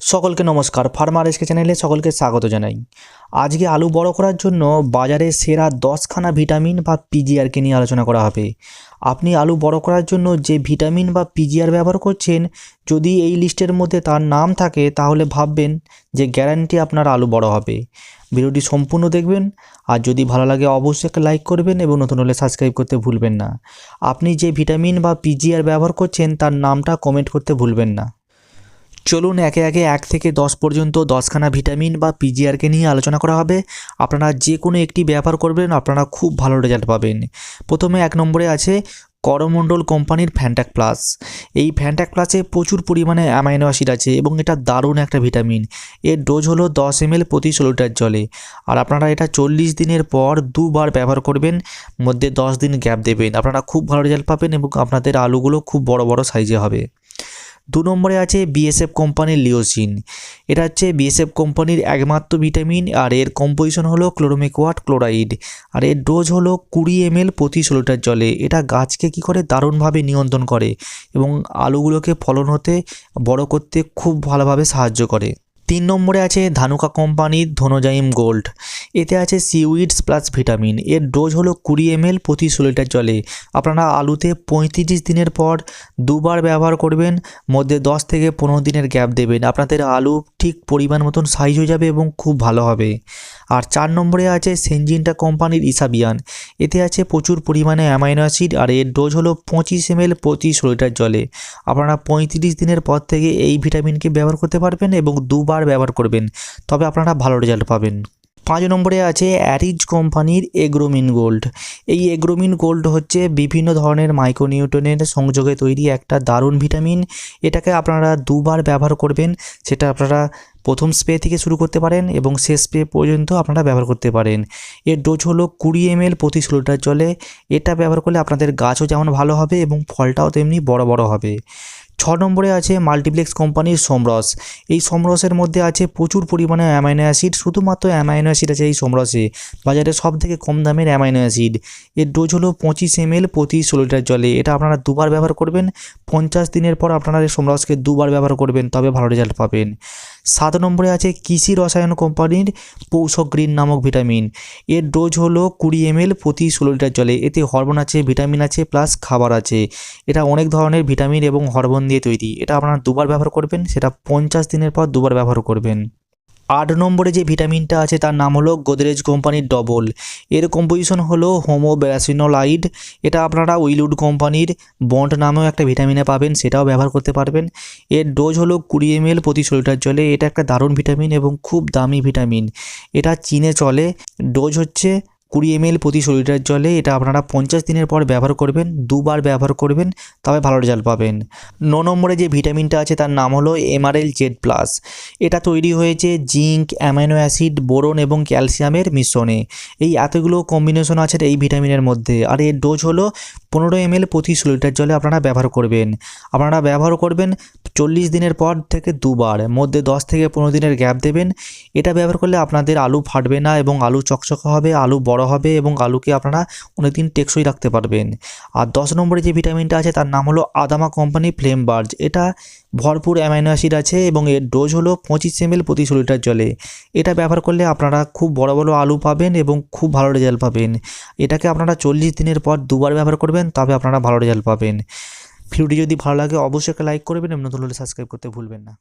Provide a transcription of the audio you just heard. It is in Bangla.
সকলকে নমস্কার। ফার্মার এসকে চ্যানেলে সকলকে স্বাগত জানাই। আজকে আলু বড় করার জন্য বাজারে সেরা দশখানা ভিটামিন বা পিজিআরকে নিয়ে আলোচনা করা হবে। আপনি আলু বড় করার জন্য যে ভিটামিন বা পিজিআর ব্যবহার করছেন, যদি এই লিস্টের মধ্যে তার নাম থাকে, তাহলে ভাববেন যে গ্যারান্টি আপনার আলু বড় হবে। ভিডিওটি সম্পূর্ণ দেখবেন, আর যদি ভালো লাগে অবশ্যই একটা লাইক করবেন এবং নতুন হলে সাবস্ক্রাইব করতে ভুলবেন না। আপনি যে ভিটামিন বা পিজিআর ব্যবহার করছেন, তার নামটা কমেন্ট করতে ভুলবেন না। চলুন একে একে এক থেকে দশ পর্যন্ত দশখানা ভিটামিন বা পিজিআরকে নিয়ে আলোচনা করা হবে। আপনারা যে কোনো একটি ব্যবহার করবেন, আপনারা খুব ভালো রেজাল্ট পাবেন। প্রথমে এক নম্বরে আছে করমণ্ডল কোম্পানির ফ্যান্টাক প্লাস। এই ফ্যান্টাক প্লাসে প্রচুর পরিমাণে অ্যামাইনো অ্যাসিড আছে এবং এটা দারুণ একটা ভিটামিন। এর ডোজ হলো দশ এম প্রতি ষোলো লিটার জলে। আর আপনারা এটা চল্লিশ দিনের পর দুবার ব্যবহার করবেন, মধ্যে দশ দিন গ্যাপ দেবেন। আপনারা খুব ভালো রেজাল্ট পাবেন এবং আপনাদের আলুগুলো খুব বড় বড় সাইজে হবে। দু নম্বরে আছে বিএসএফ কোম্পানির লিওসিন। এটা হচ্ছে বিএসএফ কোম্পানির একমাত্র ভিটামিন আর এর কম্পোজিশন হলো ক্লোরোমিকোয়াট ক্লোরাইড আর এর ডোজ হলো কুড়ি এমএল প্রতি ষোলো লিটার জলে। এটা গাছকে কি করে? দারুণভাবে নিয়ন্ত্রণ করে এবং আলুগুলোকে ফলন হতে, বড় করতে খুব ভালোভাবে সাহায্য করে। তিন নম্বরে আছে ধানুকা কোম্পানির ধনোজাইম গোল্ড। এতে আছে সিউইডস প্লাস ভিটামিন। এর ডোজ হলো কুড়ি এমএল প্রতি ষোলো লিটার জলে। আপনারা আলুতে পঁয়ত্রিশ দিনের পর দুবার ব্যবহার করবেন, মধ্যে দশ থেকে পনেরো দিনের গ্যাপ দেবেন। আপনাদের আলু ঠিক পরিমাণ মতন সাইজ হয়ে যাবে এবং খুব ভালো হবে। আর চার নম্বরে আছে সেনজিনটা কোম্পানির ইসাবিয়ান। এতে আছে প্রচুর পরিমাণে অ্যামাইনো অ্যাসিড আর এর ডোজ হলো পঁচিশ এমএল প্রতি ষোলো লিটার জলে। আপনারা পঁয়ত্রিশ দিনের পর থেকে এই ভিটামিনকে ব্যবহার করতে পারবেন এবং দুবার ব্যবহার করবেন, তবে আপনারা ভালো রেজাল্ট পাবেন। পাঁচ নম্বরে আছে অ্যারিজ কোম্পানির এগ্রোমিন গোল্ড এই এগ্রোমিন গোল্ড হচ্ছে বিভিন্ন ধরনের মাইক্রোনিউটনের সংযোগে তৈরি একটা দারুণ ভিটামিন এটাকে আপনারা দুবার ব্যবহার করবেন, সেটা আপনারা প্রথম স্প্রে থেকে শুরু করতে পারেন এবং শেষ স্প্রে পর্যন্ত আপনারা ব্যবহার করতে পারেন। এর ডোজ হলো কুড়ি এমএল প্রতি ষোলো লিটার জলে এটা ব্যবহার করলে আপনাদের গাছও যেমন ভালো হবে এবং ফলটাও তেমনি বড় বড় হবে। ছ নম্বরে আছে মাল্টিপ্লেক্স কোম্পানির সমরস এই সমরসের মধ্যে আছে প্রচুর পরিমাণে অ্যামাইনো অ্যাসিড শুধুমাত্র অ্যামাইনো অ্যাসিড আছে এই সমরসে বাজারে সব থেকে কম দামের অ্যামাইনো অ্যাসিড এর ডোজ হলো পঁচিশ এমএল প্রতি ষোলো লিটার জলে। এটা আপনারা দুবার ব্যবহার করবেন, পঞ্চাশ দিনের পর আপনারা এই সমরসকে দুবার ব্যবহার করবেন, তবে ভালো রেজাল্ট পাবেন। সাত নম্বরে আছে কৃষি রসায়ন কোম্পানির পৌষক গ্রিন নামক ভিটামিন। এর ডোজ হলো কুড়ি এমএল প্রতি ষোলো লিটার জলে। এতে হরমোন আছে, ভিটামিন আছে, প্লাস খাবার আছে। এটা অনেক ধরনের ভিটামিন এবং হরমোন দিয়ে তৈরি। এটা আপনারা দুবার ব্যবহার করবেন, সেটা পঞ্চাশ দিনের পর দুবার ব্যবহার করবেন। আট নম্বরে যে ভিটামিনটা আছে তার নাম হলো গোদরেজ কোম্পানির ডবল। এর কম্পোজিশন হলো হোমো ব্যারাসিনোলাইড এটা আপনারা উইলুড কোম্পানির বন্ড নামেও একটা ভিটামিনে পাবেন, সেটাও ব্যবহার করতে পারবেন। এর ডোজ হলো কুড়ি এমএল প্রতি ষোলো লিটার জলে। এটা একটা দারুণ ভিটামিন এবং খুব দামি ভিটামিন। এটা চীনে চলে। ডোজ হচ্ছে কুড়ি এমএল প্রতি ষোলো লিটার জলে এটা আপনারা পঞ্চাশ দিনের পর ব্যবহার করবেন, দুবার ব্যবহার করবেন, তবে ভালো রেজাল্ট পাবেন। ন নম্বরে যে ভিটামিনটা আছে তার নাম হলো এমআরএল জেড প্লাস এটা তৈরি হয়েছে জিঙ্ক, অ্যামাইনো অ্যাসিড, বোরন এবং ক্যালসিয়ামের মিশ্রণে। এই এতগুলো কম্বিনেশন আছে এই ভিটামিনের মধ্যে। আর এর ডোজ হলো পনেরো এমএল প্রতি ষোলো লিটার জলে আপনারা ব্যবহার করবেন। আপনারা ব্যবহার করবেন চল্লিশ দিনের পর থেকে দুবার, মধ্যে দশ থেকে পনেরো দিনের গ্যাপ দেবেন। এটা ব্যবহার করলে আপনাদের আলু ফাটবে না এবং আলু চকচকে হবে, আলু বড় হবে এবং আলুকে আপনারা অনেকদিন টেকসই রাখতে পারবেন। আর দশ নম্বরে যে ভিটামিনটা আছে তার নাম হলো আদামা কোম্পানি ফ্লেম বার্জ এটা ভরপুর অ্যামাইনো অ্যাসিড আছে এবং এর ডোজ হলো পঁচিশ এমএল প্রতি ষোলো লিটার জলে। এটা ব্যবহার করলে আপনারা খুব বড় বড় আলু পাবেন এবং খুব ভালো রেজাল্ট পাবেন। এটাকে আপনারা চল্লিশ দিনের পর দুবার ব্যবহার করবেন, তবে আপনারা ভালো রেজাল্ট পাবেন। ভিডিওটি যদি ভালো লাগে, অবশ্যই একটা লাইক করবেন এবং নতুন হলে সাবস্ক্রাইব করতে ভুলবেন না।